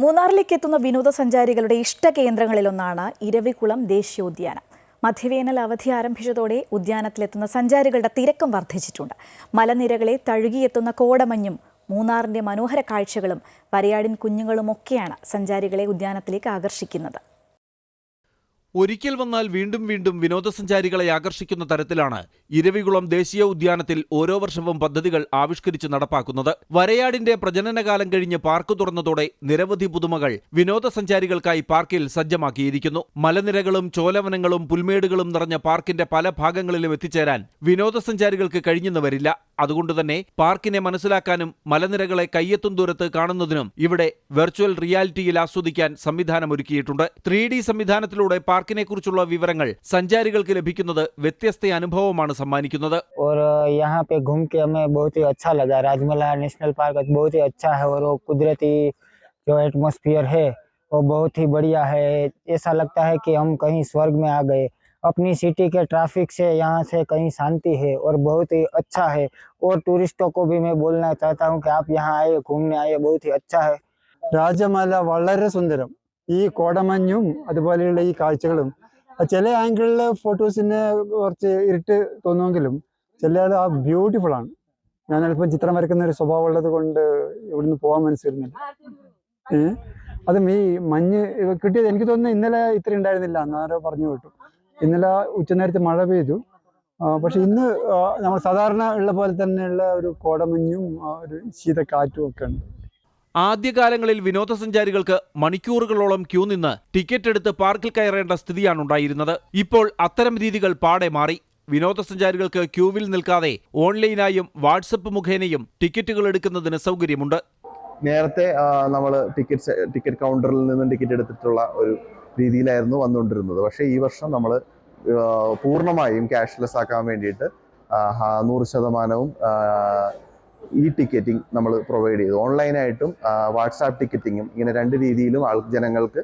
മൂന്നാറിലേക്ക് എത്തുന്ന വിനോദസഞ്ചാരികളുടെ ഇഷ്ടകേന്ദ്രങ്ങളിലൊന്നാണ് ഇരവികുളം ദേശീയോദ്യാനം. മധ്യവേനൽ അവധി ആരംഭിച്ചതോടെ ഉദ്യാനത്തിലെത്തുന്ന സഞ്ചാരികളുടെ തിരക്കും വർദ്ധിച്ചിട്ടുണ്ട്. മലനിരകളെ തഴുകിയെത്തുന്ന കോടമഞ്ഞും മൂന്നാറിന്റെ മനോഹര കാഴ്ചകളും വരയാടിൻ കുഞ്ഞുങ്ങളുമൊക്കെയാണ് സഞ്ചാരികളെ ഉദ്യാനത്തിലേക്ക് ആകർഷിക്കുന്നത്. ഒരിക്കൽ വന്നാൽ വീണ്ടും വീണ്ടും വിനോദസഞ്ചാരികളെ ആകർഷിക്കുന്ന തരത്തിലാണ് ഇരവികുളം ദേശീയ ഉദ്യാനത്തിൽ ഓരോ വർഷവും പദ്ധതികൾ ആവിഷ്കരിച്ച് നടപ്പാക്കുന്നത്. വരയാടിന്റെ പ്രജനനകാലം കഴിഞ്ഞ് പാർക്ക് തുറന്നതോടെ നിരവധി പുതുമകൾ വിനോദസഞ്ചാരികൾക്കായി പാർക്കിൽ സജ്ജമാക്കിയിരിക്കുന്നു. മലനിരകളും ചോലവനങ്ങളും പുൽമേടുകളും നിറഞ്ഞ പാർക്കിന്റെ പല ഭാഗങ്ങളിലും എത്തിച്ചേരാൻ വിനോദസഞ്ചാരികൾക്ക് കഴിഞ്ഞെന്ന് വരില്ല. അതുകൊണ്ടുതന്നെ പാർക്കിനെ മനസ്സിലാക്കാനും മലനിരകളെ കയ്യെത്തും ദൂരത്ത് കാണുന്നതിനും ഇവിടെ വെർച്വൽ റിയാലിറ്റിയിൽ ആസ്വദിക്കാൻ സംവിധാനമൊരുക്കിയിട്ടുണ്ട്. ത്രീ ഡി സംവിധാനത്തിലൂടെ പാർക്കിനെക്കുറിച്ചുള്ള വിവരങ്ങൾ സഞ്ചാരികൾക്ക് ലഭിക്കുന്നത് വ്യത്യസ്ത അനുഭവമാണ് സമ്മാനിക്കുന്നത് और यहाँ पे घूम के हमें बहुत ही अच्छा लगा राजमला नेशनल पार्क बहुत ही अच्छा है और वो कुदरती जो एटमोसफियर है वो बहुत ही बढ़िया है ऐसा लगता है कि हम कहीं स्वर्ग में आ गए अपनी सिटी के ट्रैफिक से यहाँ से कहीं शांति है और बहुत ही अच्छा है और टूरिस्टों को भी मैं बोलना चाहता हूँ कि आप यहाँ आए घूमने आए बहुत ही अच्छा है രാജമല വളരെ സുന്ദരം ഈ കോടമഞ്ഞും അതുപോലെയുള്ള ഈ കാഴ്ചകളും ചില ആംഗിളിൽ ഫോട്ടോസിന് കുറച്ച് ഇരുട്ട് തോന്നുമെങ്കിലും ചില ആ ബ്യൂട്ടിഫുൾ ആണ്. ഞാൻ അല്പം ചിത്രം വരയ്ക്കുന്ന ഒരു സ്വഭാവം ഉള്ളത് കൊണ്ട് ഇവിടുന്ന് പോകാൻ മനസ്സിരുന്നില്ല. അതും ഈ മഞ്ഞ് കിട്ടിയത് എനിക്ക് തോന്നുന്നു ഇന്നലെ ഇത്ര ഉണ്ടായിരുന്നില്ല എന്നാരോ പറഞ്ഞു കേട്ടു. ഇന്നലെ ഉച്ചനേരത്തെ മഴ പെയ്തു. പക്ഷെ ഇന്ന് നമ്മൾ സാധാരണ ഉള്ള പോലെ തന്നെയുള്ള ഒരു കോടമഞ്ഞും ഒരു ശീതക്കാറ്റും ഒക്കെ ഉണ്ട്. ആദ്യകാലങ്ങളിൽ വിനോദസഞ്ചാരികൾക്ക് മണിക്കൂറുകളോളം ക്യൂ നിന്ന് ടിക്കറ്റ് എടുത്ത് പാർക്കിൽ കയറേണ്ട സ്ഥിതിയാണുണ്ടായിരുന്നത് ഇപ്പോൾ അത്തരം രീതികൾ പാടെ മാറി. വിനോദസഞ്ചാരികൾക്ക് ക്യൂവിൽ നിൽക്കാതെ ഓൺലൈനായും വാട്സപ്പ് മുഖേനയും ടിക്കറ്റുകൾ എടുക്കുന്നതിന് സൗകര്യമുണ്ട്. നേരത്തെ നമ്മൾ ടിക്കറ്റ് ടിക്കറ്റ് കൗണ്ടറിൽ നിന്നും ടിക്കറ്റ് എടുത്തിട്ടുള്ള ഒരു രീതിയിലായിരുന്നു വന്നുകൊണ്ടിരുന്നത്. പക്ഷേ ഈ വർഷം നമ്മൾ പൂർണമായും ക്യാഷ്ലെസ് ആക്കാൻ വേണ്ടിയിട്ട് നൂറ് ശതമാനവും ഈ ടിക്കറ്റിംഗ് നമ്മൾ പ്രൊവൈഡ് ചെയ്തു. ഓൺലൈനായിട്ടും വാട്സാപ്പ് ടിക്കറ്റിങ്ങും ഇങ്ങനെ രണ്ട് രീതിയിലും ആൾ ജനങ്ങൾക്ക്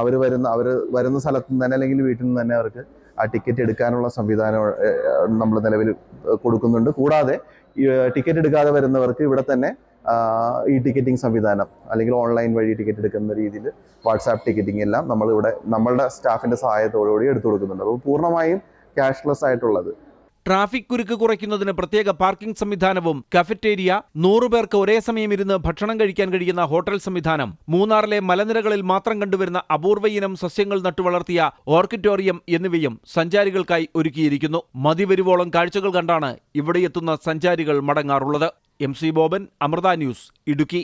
അവർ വരുന്ന അവർ വരുന്ന സ്ഥലത്ത് നിന്ന് തന്നെ അല്ലെങ്കിൽ വീട്ടിൽ നിന്ന് തന്നെ അവർക്ക് ആ ടിക്കറ്റ് എടുക്കാനുള്ള സംവിധാനം നമ്മൾ നിലവിൽ കൊടുക്കുന്നുണ്ട്. കൂടാതെ ടിക്കറ്റ് എടുക്കാതെ വരുന്നവർക്ക് ഇവിടെ തന്നെ ഈ ടിക്കറ്റിംഗ് സംവിധാനം അല്ലെങ്കിൽ ഓൺലൈൻ വഴി ടിക്കറ്റ് എടുക്കുന്ന രീതിയിൽ വാട്സാപ്പ് ടിക്കറ്റിംഗ് എല്ലാം നമ്മളിവിടെ നമ്മളുടെ സ്റ്റാഫിന്റെ സഹായത്തോടുകൂടി എടുത്തു കൊടുക്കുന്നുണ്ട്. അപ്പോൾ പൂർണമായും ക്യാഷ്ലെസ് ആയിട്ടുള്ളത് ട്രാഫിക് കുരുക്ക് കുറയ്ക്കുന്നതിന് പ്രത്യേക പാർക്കിംഗ് സംവിധാനവും കഫറ്റേരിയ നൂറു പേർക്ക് ഒരേ സമയം ഇരുന്ന് ഭക്ഷണം കഴിക്കാൻ കഴിയുന്ന ഹോട്ടൽ സംവിധാനം മൂന്നാറിലെ മലനിരകളിൽ മാത്രം കണ്ടുവരുന്ന അപൂർവയിനം സസ്യങ്ങൾ നട്ടുവളർത്തിയ ഓർക്കിറ്റോറിയം എന്നിവയും സഞ്ചാരികൾക്കായി ഒരുക്കിയിരിക്കുന്നു. മതിവരുവോളം കാഴ്ചകൾ കണ്ടാണ് ഇവിടെ എത്തുന്ന സഞ്ചാരികൾ മടങ്ങാറുള്ളത്. M C Boban Amrita news Idukki.